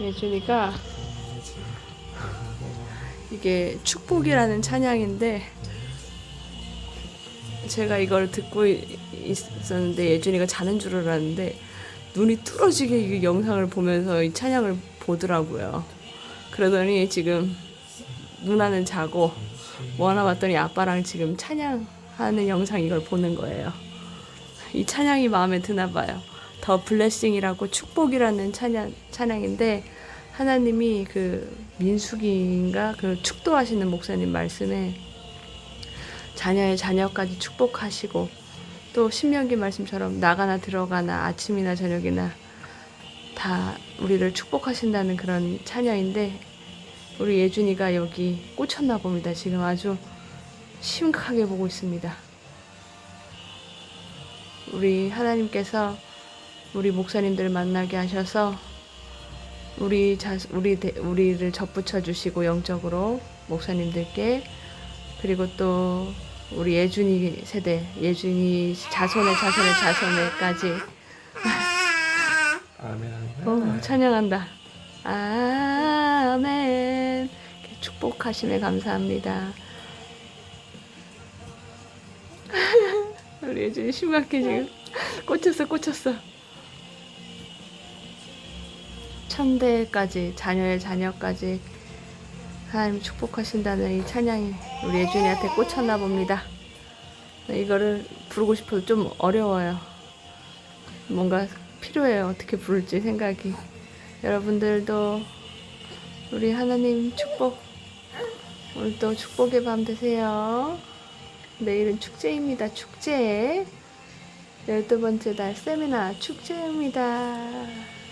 예준이가 이게 축복이라는 찬양인데 제가 이걸 듣고 이- 있었는데 예준이가 자는 줄 알았는데 눈이 뚫어지게 이 영상을 보면서 이 찬양을 보더라고요. 그러더니 지금 누나는 자고 뭐 하나 봤더니 아빠랑 지금 찬양하는 영상 이걸 보는 거예요. 이 찬양이 마음에 드나 봐요. 더 블레싱이라고 축복이라는 찬양 찬양인데 하나님이 그 민수기인가 그 축도하시는 목사님 말씀에 자녀의 자녀까지 축복하시고 또 신명기 말씀처럼 나가나 들어가나 아침이나 저녁이나 다 우리를 축복하신다는 그런 찬양인데 우리 예준이가 여기 꽂혔나 봅니다. 지금 아주 심각하게 보고 있습니다. 우리 하나님께서 우리 목사님들 만나게 하셔서 우리 자 우리 대- 우리를 접붙여 주시고 영적으로 목사님들께 그리고 또 우리 예준이 세대 예준이 자손의 자손의 자손에까지 아멘. 어, 찬양한다. 아멘. 축복하심에 감사합니다. 우리 예준이 심각해 지금 꽂혔어 꽂혔어. 천대까지 자녀의 자녀까지 하나님 축복하신다는 이 찬양이 우리 예준이한테 꽂혔나 봅니다. 이거를 부르고 싶어도 좀 어려워요. 뭔가 필요해요. 어떻게 부를지 생각이. 여러분들도 우리 하나님 축복 오늘도 축복의 밤 되세요. 내일은 축제입니다. 축제. 열두 번째 날 세미나 축제입니다.